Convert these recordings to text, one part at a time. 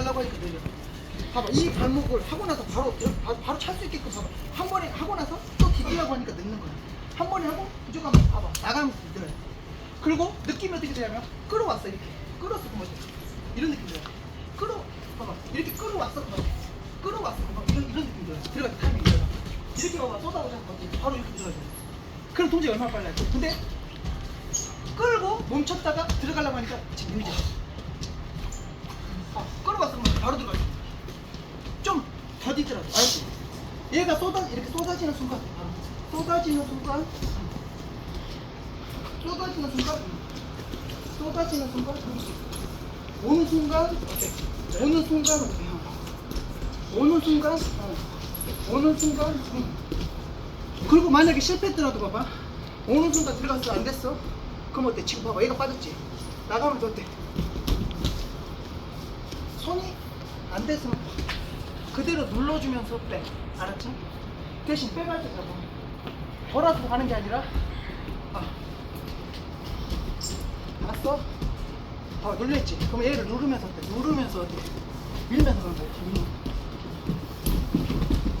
가려고 하니까 느려. 봐봐 이 발목을 하고 나서 바로 바로, 찰 수 있게끔 봐봐. 한 번에 하고 나서 또 디디라고 하니까 늦는 거야. 한 번에 하고 부족하면 봐봐 나가면서 늘어요. 그리고 느낌이 어떻게 되냐면 끌어왔어 이렇게. 끌었어 그만 이런 느낌 들어요. 끌어 봐봐. 이렇게 끌어왔어 그만 끌어왔어 그만 이런 이런 느낌 들어요. 들어갈 때 타이밍 들어요. 이렇게 봐봐 쏟아오자마자 바로 이렇게 들어가야 돼 그럼 동작이 얼마나 빨라요 근데 끌고 멈췄다가 들어가려고 하니까 지금 유지 더디더라도 알지? 얘가 쏟아 이렇게 쏟아지는 순간 쏟아지는 순간 쏟아지는 순간 쏟아지는 순간 오는 순간? 오는 순간? 오는 순간 어. 오는 순간 응. 그리고 만약에 실패했더라도 봐봐 오는 순간 들어갔어 안 됐어? 그럼 어때? 지금 봐봐 얘가 빠졌지? 나가면 어때? 손이 안 됐으면 그대로 눌러주면서 빼 알았지? 대신 빼갈 때 잡아 돌아서 가는 게 아니라 아 봤어? 아 눌렸지? 그럼 얘를 누르면서 어때? 누르면서 어때? 밀면서 가는 거야 밀면.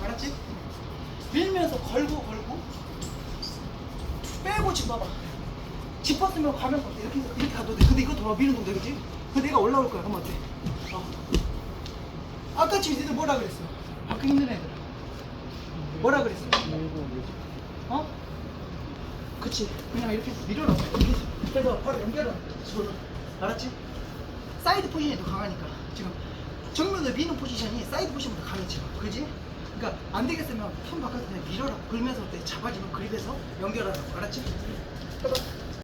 알았지? 밀면서 걸고 걸고 빼고 지금 봐봐 짚었으면 가면 어때? 이렇게 이렇게 가도 돼 근데 이거 더 미는 동작 그지? 근데 얘가 올라올 거야 그럼 어때? 어. 아까 니들 뭐라 그랬어? 받기 힘든 애들 뭐라 그랬어? 어? 그치 그냥 이렇게 밀어넣어 그래서 바로 연결을 집어넣어 알았지? 사이드 포지션이 더 강하니까 지금 정면을 미는 포지션이 사이드 포지션보다 강해 지금 그지? 그러니까 안 되겠으면 턴 바깥에 그냥 밀어라 그러면서 어때? 잡아지면 그립에서 연결하라고 알았지? 해봐